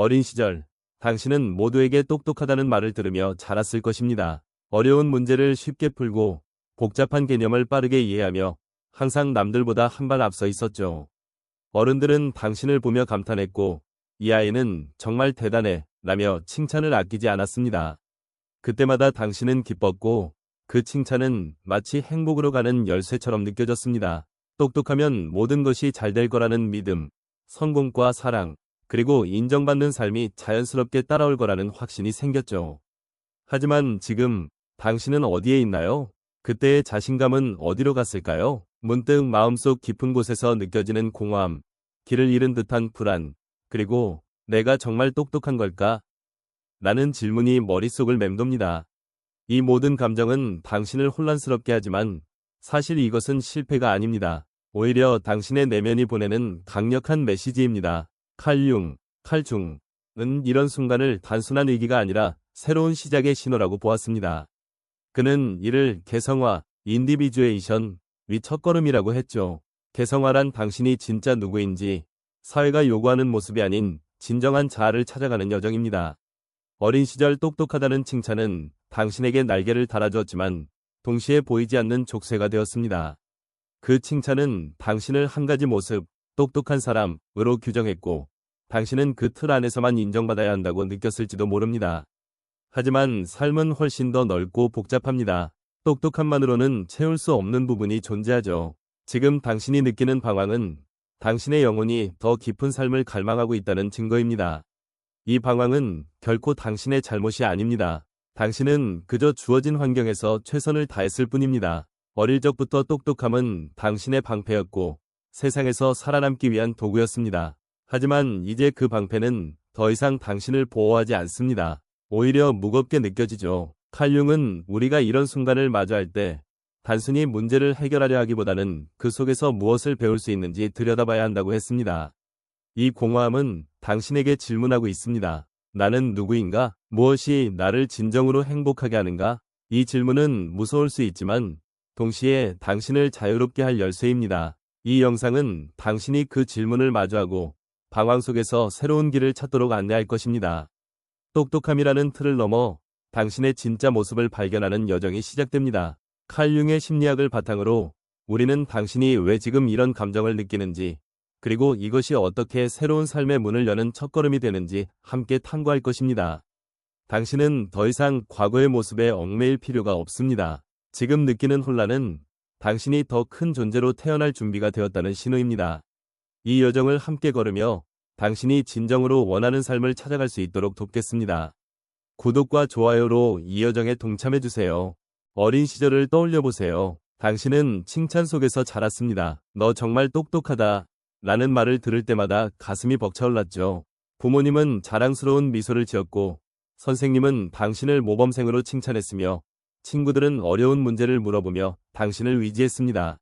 어린 시절, 당신은 모두에게 똑똑하다는 말을 들으며 자랐을 것입니다. 어려운 문제를 쉽게 풀고 복잡한 개념을 빠르게 이해하며 항상 남들보다 한 발 앞서 있었죠. 어른들은 당신을 보며 감탄했고 이 아이는 정말 대단해 라며 칭찬을 아끼지 않았습니다. 그때마다 당신은 기뻤고 그 칭찬은 마치 행복으로 가는 열쇠처럼 느껴졌습니다. 똑똑하면 모든 것이 잘 될 거라는 믿음, 성공과 사랑, 그리고 인정받는 삶이 자연스럽게 따라올 거라는 확신이 생겼죠. 하지만 지금 당신은 어디에 있나요? 그때의 자신감은 어디로 갔을까요? 문득 마음속 깊은 곳에서 느껴지는 공허함, 길을 잃은 듯한 불안, 그리고 내가 정말 똑똑한 걸까? 라는 질문이 머릿속을 맴돕니다. 이 모든 감정은 당신을 혼란스럽게 하지만 사실 이것은 실패가 아닙니다. 오히려 당신의 내면이 보내는 강력한 메시지입니다. 칼융, 칼중은 이런 순간을 단순한 위기가 아니라 새로운 시작의 신호라고 보았습니다. 그는 이를 개성화, 인디비주에이션, 위 첫걸음이라고 했죠. 개성화란 당신이 진짜 누구인지 사회가 요구하는 모습이 아닌 진정한 자아를 찾아가는 여정입니다. 어린 시절 똑똑하다는 칭찬은 당신에게 날개를 달아주었지만 동시에 보이지 않는 족쇄가 되었습니다. 그 칭찬은 당신을 한 가지 모습, 똑똑한 사람으로 규정했고 당신은 그 틀 안에서만 인정받아야 한다고 느꼈을지도 모릅니다. 하지만 삶은 훨씬 더 넓고 복잡합니다. 똑똑함만으로는 채울 수 없는 부분이 존재하죠. 지금 당신이 느끼는 방황은 당신의 영혼이 더 깊은 삶을 갈망하고 있다는 증거입니다. 이 방황은 결코 당신의 잘못이 아닙니다. 당신은 그저 주어진 환경에서 최선을 다했을 뿐입니다. 어릴 적부터 똑똑함은 당신의 방패였고 세상에서 살아남기 위한 도구였습니다. 하지만 이제 그 방패는 더 이상 당신을 보호하지 않습니다. 오히려 무겁게 느껴지죠. 칼융은 우리가 이런 순간을 마주할 때 단순히 문제를 해결하려 하기보다는 그 속에서 무엇을 배울 수 있는지 들여다봐야 한다고 했습니다. 이 공허함은 당신에게 질문하고 있습니다. 나는 누구인가? 무엇이 나를 진정으로 행복하게 하는가? 이 질문은 무서울 수 있지만 동시에 당신을 자유롭게 할 열쇠입니다. 이 영상은 당신이 그 질문을 마주하고 방황 속에서 새로운 길을 찾도록 안내할 것입니다. 똑똑함이라는 틀을 넘어 당신의 진짜 모습을 발견하는 여정이 시작됩니다. 칼 융의 심리학을 바탕으로 우리는 당신이 왜 지금 이런 감정을 느끼는지 그리고 이것이 어떻게 새로운 삶의 문을 여는 첫걸음이 되는지 함께 탐구할 것입니다. 당신은 더 이상 과거의 모습에 얽매일 필요가 없습니다. 지금 느끼는 혼란은 당신이 더 큰 존재로 태어날 준비가 되었다는 신호입니다. 이 여정을 함께 걸으며 당신이 진정으로 원하는 삶을 찾아갈 수 있도록 돕겠습니다. 구독과 좋아요로 이 여정에 동참해주세요. 어린 시절을 떠올려보세요. 당신은 칭찬 속에서 자랐습니다. 너 정말 똑똑하다. 라는 말을 들을 때마다 가슴이 벅차올랐죠. 부모님은 자랑스러운 미소를 지었고 선생님은 당신을 모범생으로 칭찬했으며 친구들은 어려운 문제를 물어보며 당신을 위지했습니다.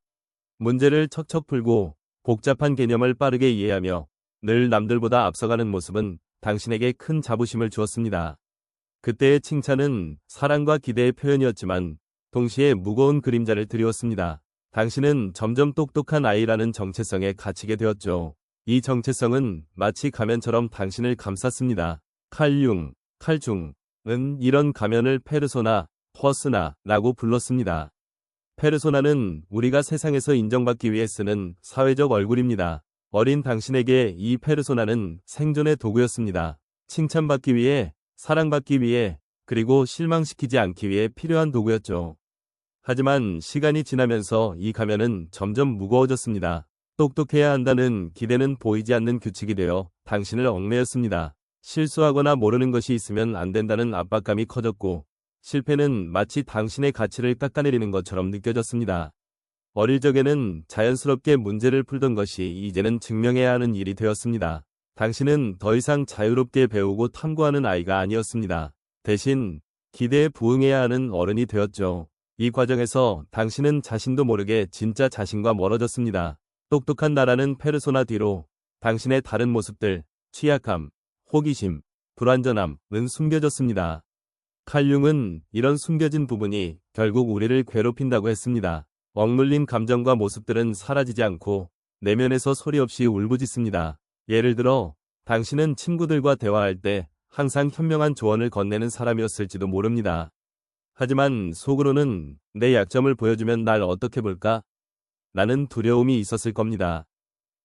문제를 척척 풀고 복잡한 개념을 빠르게 이해하며 늘 남들보다 앞서가는 모습은 당신에게 큰 자부심을 주었습니다. 그때의 칭찬은 사랑과 기대의 표현이었지만 동시에 무거운 그림자를 드리웠습니다. 당신은 점점 똑똑한 아이라는 정체성에 갇히게 되었죠. 이 정체성은 마치 가면처럼 당신을 감쌌습니다. 칼융, 칼중은 이런 가면을 페르소나, 퍼스나라고 불렀습니다. 페르소나는 우리가 세상에서 인정받기 위해 쓰는 사회적 얼굴입니다. 어린 당신에게 이 페르소나는 생존의 도구였습니다. 칭찬받기 위해, 사랑받기 위해, 그리고 실망시키지 않기 위해 필요한 도구였죠. 하지만 시간이 지나면서 이 가면은 점점 무거워졌습니다. 똑똑해야 한다는 기대는 보이지 않는 규칙이 되어 당신을 얽매였습니다. 실수하거나 모르는 것이 있으면 안 된다는 압박감이 커졌고 실패는 마치 당신의 가치를 깎아내리는 것처럼 느껴졌습니다. 어릴 적에는 자연스럽게 문제를 풀던 것이 이제는 증명해야 하는 일이 되었습니다. 당신은 더 이상 자유롭게 배우고 탐구하는 아이가 아니었습니다. 대신 기대에 부응해야 하는 어른이 되었죠. 이 과정에서 당신은 자신도 모르게 진짜 자신과 멀어졌습니다. 똑똑한 나라는 페르소나 뒤로 당신의 다른 모습들, 취약함, 호기심, 불완전함은 숨겨졌습니다. 칼융은 이런 숨겨진 부분이 결국 우리를 괴롭힌다고 했습니다. 억눌린 감정과 모습들은 사라지지 않고 내면에서 소리 없이 울부짖습니다. 예를 들어 당신은 친구들과 대화할 때 항상 현명한 조언을 건네는 사람이었을지도 모릅니다. 하지만 속으로는 내 약점을 보여주면 날 어떻게 볼까? 라는 두려움이 있었을 겁니다.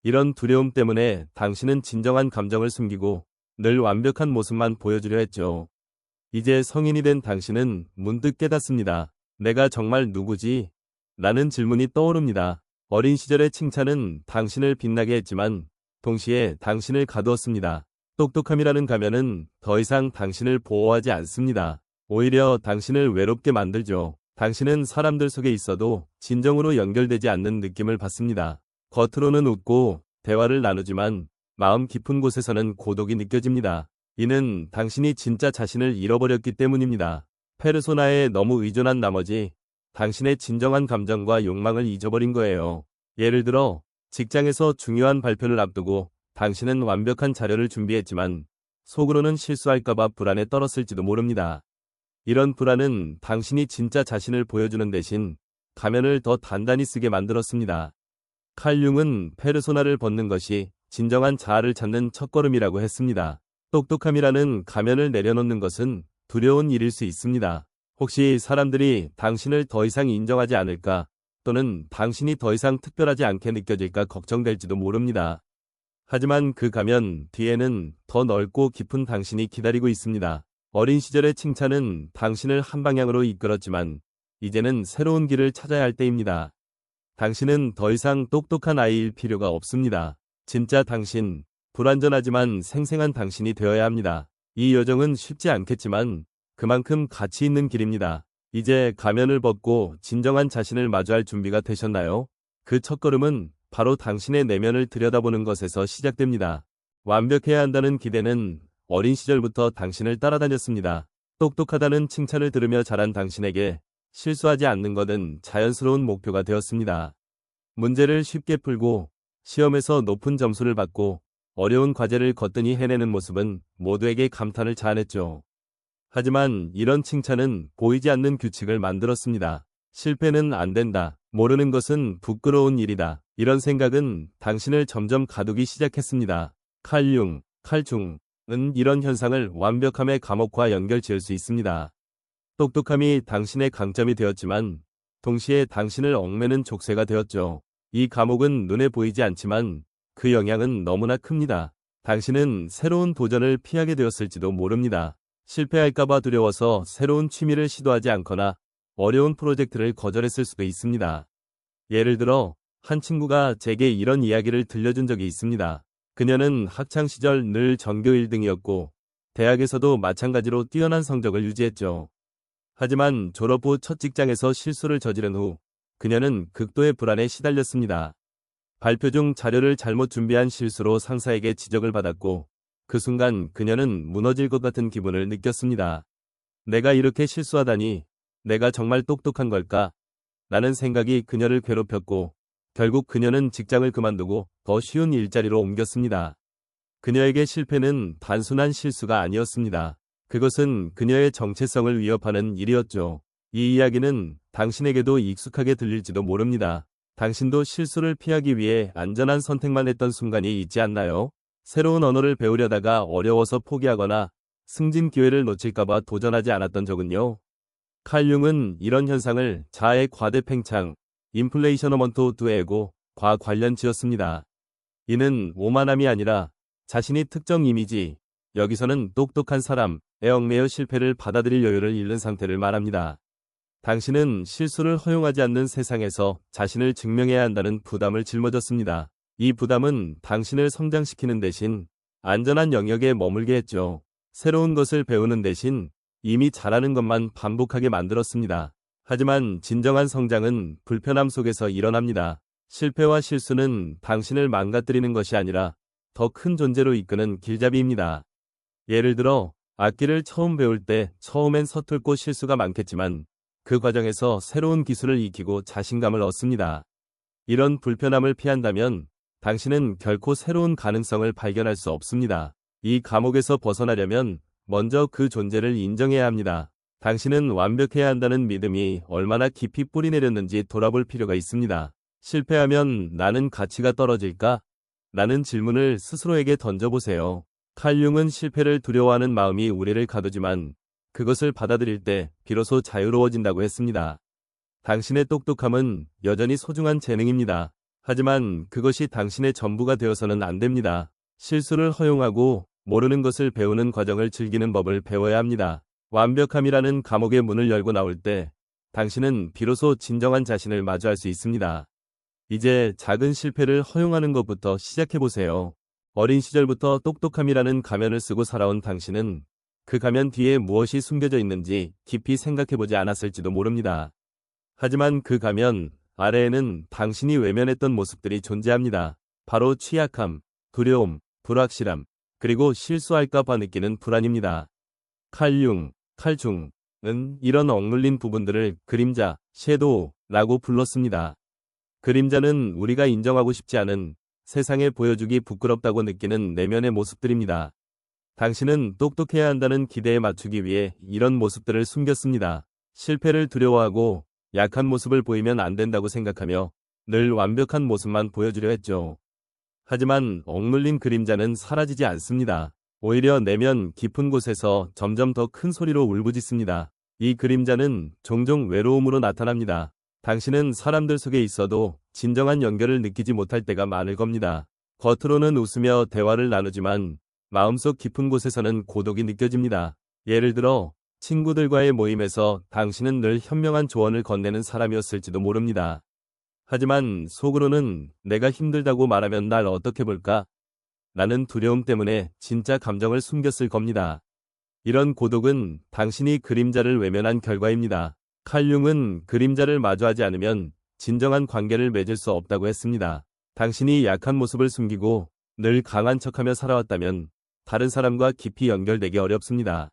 이런 두려움 때문에 당신은 진정한 감정을 숨기고 늘 완벽한 모습만 보여주려 했죠. 이제 성인이 된 당신은 문득 깨닫습니다. 내가 정말 누구지? 라는 질문이 떠오릅니다. 어린 시절의 칭찬은 당신을 빛나게 했지만 동시에 당신을 가두었습니다. 똑똑함이라는 가면은 더 이상 당신을 보호하지 않습니다. 오히려 당신을 외롭게 만들죠. 당신은 사람들 속에 있어도 진정으로 연결되지 않는 느낌을 받습니다. 겉으로는 웃고 대화를 나누지만 마음 깊은 곳에서는 고독이 느껴집니다. 이는 당신이 진짜 자신을 잃어버렸기 때문입니다. 페르소나에 너무 의존한 나머지 당신의 진정한 감정과 욕망을 잊어버린 거예요. 예를 들어 직장에서 중요한 발표를 앞두고 당신은 완벽한 자료를 준비했지만 속으로는 실수할까봐 불안에 떨었을지도 모릅니다. 이런 불안은 당신이 진짜 자신을 보여주는 대신 가면을 더 단단히 쓰게 만들었습니다. 칼융은 페르소나를 벗는 것이 진정한 자아를 찾는 첫걸음이라고 했습니다. 똑똑함이라는 가면을 내려놓는 것은 두려운 일일 수 있습니다. 혹시 사람들이 당신을 더 이상 인정하지 않을까 또는 당신이 더 이상 특별하지 않게 느껴질까 걱정될지도 모릅니다. 하지만 그 가면 뒤에는 더 넓고 깊은 당신이 기다리고 있습니다. 어린 시절의 칭찬은 당신을 한 방향으로 이끌었지만 이제는 새로운 길을 찾아야 할 때입니다. 당신은 더 이상 똑똑한 아이일 필요가 없습니다. 진짜 당신, 불완전하지만 생생한 당신이 되어야 합니다. 이 여정은 쉽지 않겠지만 그만큼 가치 있는 길입니다. 이제 가면을 벗고 진정한 자신을 마주할 준비가 되셨나요? 그 첫걸음은 바로 당신의 내면을 들여다보는 것에서 시작됩니다. 완벽해야 한다는 기대는 어린 시절부터 당신을 따라다녔습니다. 똑똑하다는 칭찬을 들으며 자란 당신에게 실수하지 않는 것은 자연스러운 목표가 되었습니다. 문제를 쉽게 풀고 시험에서 높은 점수를 받고 어려운 과제를 거뜬히 해내는 모습은 모두에게 감탄을 자아냈죠. 하지만 이런 칭찬은 보이지 않는 규칙을 만들었습니다. 실패는 안 된다. 모르는 것은 부끄러운 일이다. 이런 생각은 당신을 점점 가두기 시작했습니다. 칼융, 칼중은 이런 현상을 완벽함의 감옥과 연결 지을 수 있습니다. 똑똑함이 당신의 강점이 되었지만 동시에 당신을 얽매는 족쇄가 되었죠. 이 감옥은 눈에 보이지 않지만 그 영향은 너무나 큽니다. 당신은 새로운 도전을 피하게 되었을지도 모릅니다. 실패할까봐 두려워서 새로운 취미를 시도하지 않거나 어려운 프로젝트를 거절했을 수도 있습니다. 예를 들어 한 친구가 제게 이런 이야기를 들려준 적이 있습니다. 그녀는 학창시절 늘 전교 1등이었고 대학에서도 마찬가지로 뛰어난 성적을 유지했죠. 하지만 졸업 후 첫 직장에서 실수를 저지른 후 그녀는 극도의 불안에 시달렸습니다. 발표 중 자료를 잘못 준비한 실수로 상사에게 지적을 받았고 그 순간 그녀는 무너질 것 같은 기분을 느꼈습니다. 내가 이렇게 실수하다니 내가 정말 똑똑한 걸까? 라는 생각이 그녀를 괴롭혔고 결국 그녀는 직장을 그만두고 더 쉬운 일자리로 옮겼습니다. 그녀에게 실패는 단순한 실수가 아니었습니다. 그것은 그녀의 정체성을 위협하는 일이었죠. 이 이야기는 당신에게도 익숙하게 들릴지도 모릅니다. 당신도 실수를 피하기 위해 안전한 선택만 했던 순간이 있지 않나요? 새로운 언어를 배우려다가 어려워서 포기하거나 승진 기회를 놓칠까봐 도전하지 않았던 적은요. 칼융은 이런 현상을 자아의 과대 팽창, 인플레이셔너먼토 두 에고과 관련 지었습니다. 이는 오만함이 아니라 자신이 특정 이미지, 여기서는 똑똑한 사람, 애억매여 실패를 받아들일 여유를 잃는 상태를 말합니다. 당신은 실수를 허용하지 않는 세상에서 자신을 증명해야 한다는 부담을 짊어졌습니다. 이 부담은 당신을 성장시키는 대신 안전한 영역에 머물게 했죠. 새로운 것을 배우는 대신 이미 잘하는 것만 반복하게 만들었습니다. 하지만 진정한 성장은 불편함 속에서 일어납니다. 실패와 실수는 당신을 망가뜨리는 것이 아니라 더 큰 존재로 이끄는 길잡이입니다. 예를 들어 악기를 처음 배울 때 처음엔 서툴고 실수가 많겠지만 그 과정에서 새로운 기술을 익히고 자신감을 얻습니다. 이런 불편함을 피한다면 당신은 결코 새로운 가능성을 발견할 수 없습니다. 이 감옥에서 벗어나려면 먼저 그 존재를 인정해야 합니다. 당신은 완벽해야 한다는 믿음이 얼마나 깊이 뿌리내렸는지 돌아볼 필요가 있습니다. 실패하면 나는 가치가 떨어질까? 라는 질문을 스스로에게 던져보세요. 칼융은 실패를 두려워하는 마음이 우리를 가두지만 그것을 받아들일 때 비로소 자유로워진다고 했습니다. 당신의 똑똑함은 여전히 소중한 재능입니다. 하지만 그것이 당신의 전부가 되어서는 안 됩니다. 실수를 허용하고 모르는 것을 배우는 과정을 즐기는 법을 배워야 합니다. 완벽함이라는 감옥의 문을 열고 나올 때 당신은 비로소 진정한 자신을 마주할 수 있습니다. 이제 작은 실패를 허용하는 것부터 시작해보세요. 어린 시절부터 똑똑함이라는 가면을 쓰고 살아온 당신은 그 가면 뒤에 무엇이 숨겨져 있는지 깊이 생각해보지 않았을지도 모릅니다. 하지만 그 가면 아래에는 당신이 외면했던 모습들이 존재합니다. 바로 취약함, 두려움, 불확실함, 그리고 실수할까 봐 느끼는 불안입니다. 칼융, 칼중은 이런 억눌린 부분들을 그림자, 섀도우라고 불렀습니다. 그림자는 우리가 인정하고 싶지 않은 세상에 보여주기 부끄럽다고 느끼는 내면의 모습들입니다. 당신은 똑똑해야 한다는 기대에 맞추기 위해 이런 모습들을 숨겼습니다. 실패를 두려워하고 약한 모습을 보이면 안 된다고 생각하며 늘 완벽한 모습만 보여주려 했죠. 하지만 억눌린 그림자는 사라지지 않습니다. 오히려 내면 깊은 곳에서 점점 더 큰 소리로 울부짖습니다. 이 그림자는 종종 외로움으로 나타납니다. 당신은 사람들 속에 있어도 진정한 연결을 느끼지 못할 때가 많을 겁니다. 겉으로는 웃으며 대화를 나누지만 마음속 깊은 곳에서는 고독이 느껴집니다. 예를 들어 친구들과의 모임에서 당신은 늘 현명한 조언을 건네는 사람이었을지도 모릅니다. 하지만 속으로는 내가 힘들다고 말하면 날 어떻게 볼까? 라는 두려움 때문에 진짜 감정을 숨겼을 겁니다. 이런 고독은 당신이 그림자를 외면한 결과입니다. 칼융은 그림자를 마주하지 않으면 진정한 관계를 맺을 수 없다고 했습니다. 당신이 약한 모습을 숨기고 늘 강한 척하며 살아왔다면 다른 사람과 깊이 연결되기 어렵습니다.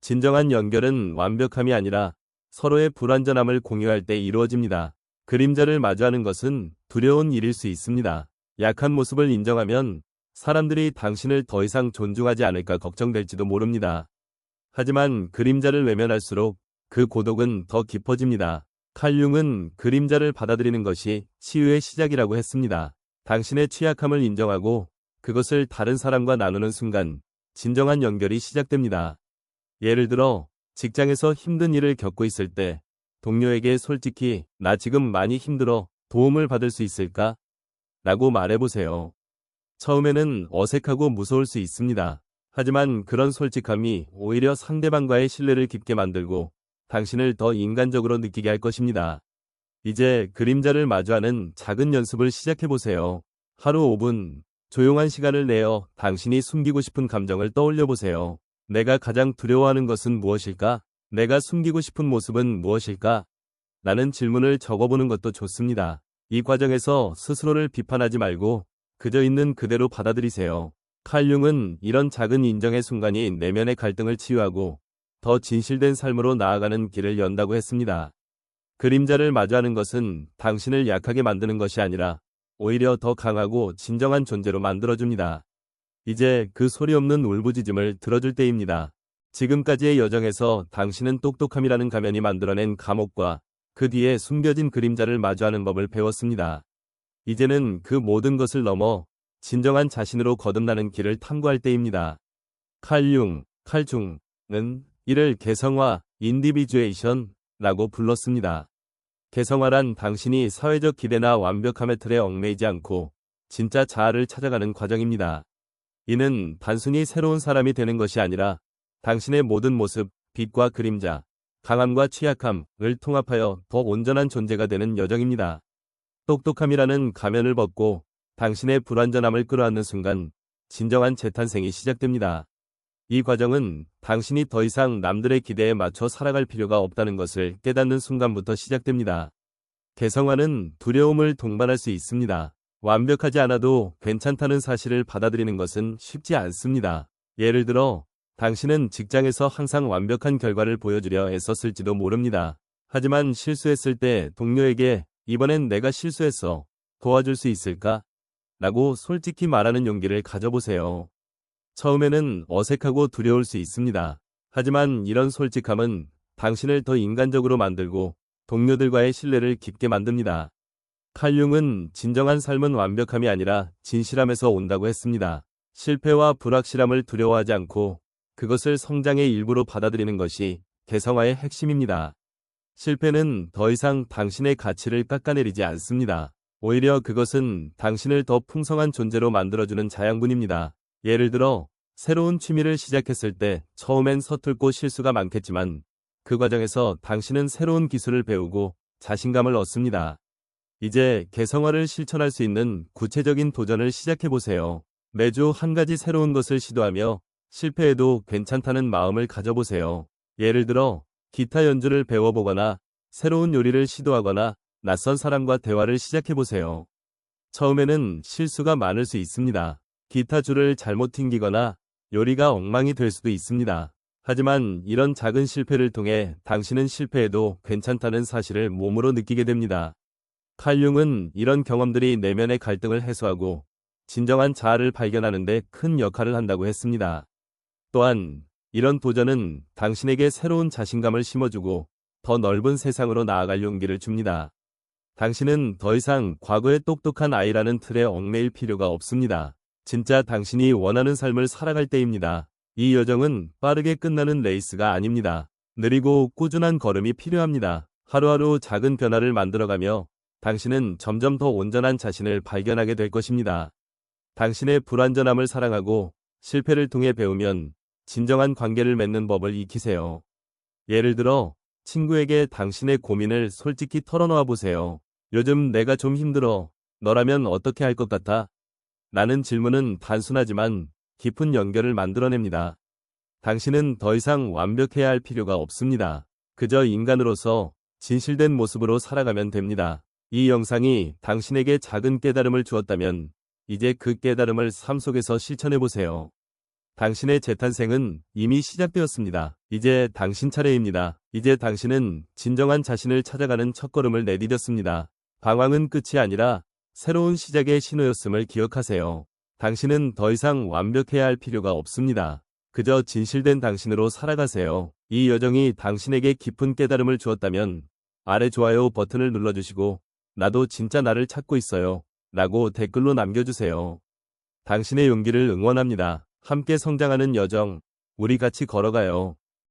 진정한 연결은 완벽함이 아니라 서로의 불완전함을 공유할 때 이루어집니다. 그림자를 마주하는 것은 두려운 일일 수 있습니다. 약한 모습을 인정하면 사람들이 당신을 더 이상 존중하지 않을까 걱정될지도 모릅니다. 하지만 그림자를 외면할수록 그 고독은 더 깊어집니다. 칼융은 그림자를 받아들이는 것이 치유의 시작이라고 했습니다. 당신의 취약함을 인정하고 그것을 다른 사람과 나누는 순간 진정한 연결이 시작됩니다. 예를 들어 직장에서 힘든 일을 겪고 있을 때 동료에게 솔직히 나 지금 많이 힘들어 도움을 받을 수 있을까? 라고 말해보세요. 처음에는 어색하고 무서울 수 있습니다. 하지만 그런 솔직함이 오히려 상대방과의 신뢰를 깊게 만들고 당신을 더 인간적으로 느끼게 할 것입니다. 이제 그림자를 마주하는 작은 연습을 시작해보세요. 하루 5분, 조용한 시간을 내어 당신이 숨기고 싶은 감정을 떠올려 보세요. 내가 가장 두려워하는 것은 무엇일까? 내가 숨기고 싶은 모습은 무엇일까? 라는 질문을 적어보는 것도 좋습니다. 이 과정에서 스스로를 비판하지 말고 그저 있는 그대로 받아들이세요. 칼융은 이런 작은 인정의 순간이 내면의 갈등을 치유하고 더 진실된 삶으로 나아가는 길을 연다고 했습니다. 그림자를 마주하는 것은 당신을 약하게 만드는 것이 아니라 오히려 더 강하고 진정한 존재로 만들어줍니다. 이제 그 소리 없는 울부짖음을 들어줄 때입니다. 지금까지의 여정에서 당신은 똑똑함이라는 가면이 만들어낸 감옥과 그 뒤에 숨겨진 그림자를 마주하는 법을 배웠습니다. 이제는 그 모든 것을 넘어 진정한 자신으로 거듭나는 길을 탐구할 때입니다. 칼융, 칼중은 이를 개성화, 인디비주에이션라고 불렀습니다. 개성화란 당신이 사회적 기대나 완벽함의 틀에 얽매이지 않고 진짜 자아를 찾아가는 과정입니다. 이는 단순히 새로운 사람이 되는 것이 아니라 당신의 모든 모습, 빛과 그림자, 강함과 취약함을 통합하여 더 온전한 존재가 되는 여정입니다. 똑똑함이라는 가면을 벗고 당신의 불완전함을 끌어안는 순간 진정한 재탄생이 시작됩니다. 이 과정은 당신이 더 이상 남들의 기대에 맞춰 살아갈 필요가 없다는 것을 깨닫는 순간부터 시작됩니다. 개성화는 두려움을 동반할 수 있습니다. 완벽하지 않아도 괜찮다는 사실을 받아들이는 것은 쉽지 않습니다. 예를 들어, 당신은 직장에서 항상 완벽한 결과를 보여주려 애썼을지도 모릅니다. 하지만 실수했을 때 동료에게 이번엔 내가 실수했어. 도와줄 수 있을까? 라고 솔직히 말하는 용기를 가져보세요. 처음에는 어색하고 두려울 수 있습니다. 하지만 이런 솔직함은 당신을 더 인간적으로 만들고 동료들과의 신뢰를 깊게 만듭니다. 칼융은 진정한 삶은 완벽함이 아니라 진실함에서 온다고 했습니다. 실패와 불확실함을 두려워하지 않고 그것을 성장의 일부로 받아들이는 것이 개성화의 핵심입니다. 실패는 더 이상 당신의 가치를 깎아내리지 않습니다. 오히려 그것은 당신을 더 풍성한 존재로 만들어주는 자양분입니다. 예를 들어, 새로운 취미를 시작했을 때 처음엔 서툴고 실수가 많겠지만 그 과정에서 당신은 새로운 기술을 배우고 자신감을 얻습니다. 이제 개성화를 실천할 수 있는 구체적인 도전을 시작해보세요. 매주 한 가지 새로운 것을 시도하며 실패해도 괜찮다는 마음을 가져보세요. 예를 들어, 기타 연주를 배워보거나 새로운 요리를 시도하거나 낯선 사람과 대화를 시작해보세요. 처음에는 실수가 많을 수 있습니다. 기타 줄을 잘못 튕기거나 요리가 엉망이 될 수도 있습니다. 하지만 이런 작은 실패를 통해 당신은 실패해도 괜찮다는 사실을 몸으로 느끼게 됩니다. 칼융은 이런 경험들이 내면의 갈등을 해소하고 진정한 자아를 발견하는 데 큰 역할을 한다고 했습니다. 또한 이런 도전은 당신에게 새로운 자신감을 심어주고 더 넓은 세상으로 나아갈 용기를 줍니다. 당신은 더 이상 과거의 똑똑한 아이라는 틀에 얽매일 필요가 없습니다. 진짜 당신이 원하는 삶을 살아갈 때입니다. 이 여정은 빠르게 끝나는 레이스가 아닙니다. 느리고 꾸준한 걸음이 필요합니다. 하루하루 작은 변화를 만들어가며 당신은 점점 더 온전한 자신을 발견하게 될 것입니다. 당신의 불완전함을 사랑하고 실패를 통해 배우면 진정한 관계를 맺는 법을 익히세요. 예를 들어 친구에게 당신의 고민을 솔직히 털어놓아 보세요. 요즘 내가 좀 힘들어. 너라면 어떻게 할 것 같아? 라는 질문은 단순하지만 깊은 연결을 만들어냅니다. 당신은 더 이상 완벽해야 할 필요가 없습니다. 그저 인간으로서 진실된 모습으로 살아가면 됩니다. 이 영상이 당신에게 작은 깨달음을 주었다면 이제 그 깨달음을 삶 속에서 실천해 보세요. 당신의 재탄생은 이미 시작되었습니다. 이제 당신 차례입니다. 이제 당신은 진정한 자신을 찾아가는 첫걸음을 내디뎠습니다. 방황은 끝이 아니라 새로운 시작의 신호였음을 기억하세요. 당신은 더 이상 완벽해야 할 필요가 없습니다. 그저 진실된 당신으로 살아가세요. 이 여정이 당신에게 깊은 깨달음을 주었다면 아래 좋아요 버튼을 눌러주시고 나도 진짜 나를 찾고 있어요. 라고 댓글로 남겨주세요. 당신의 용기를 응원합니다. 함께 성장하는 여정, 우리 같이 걸어가요.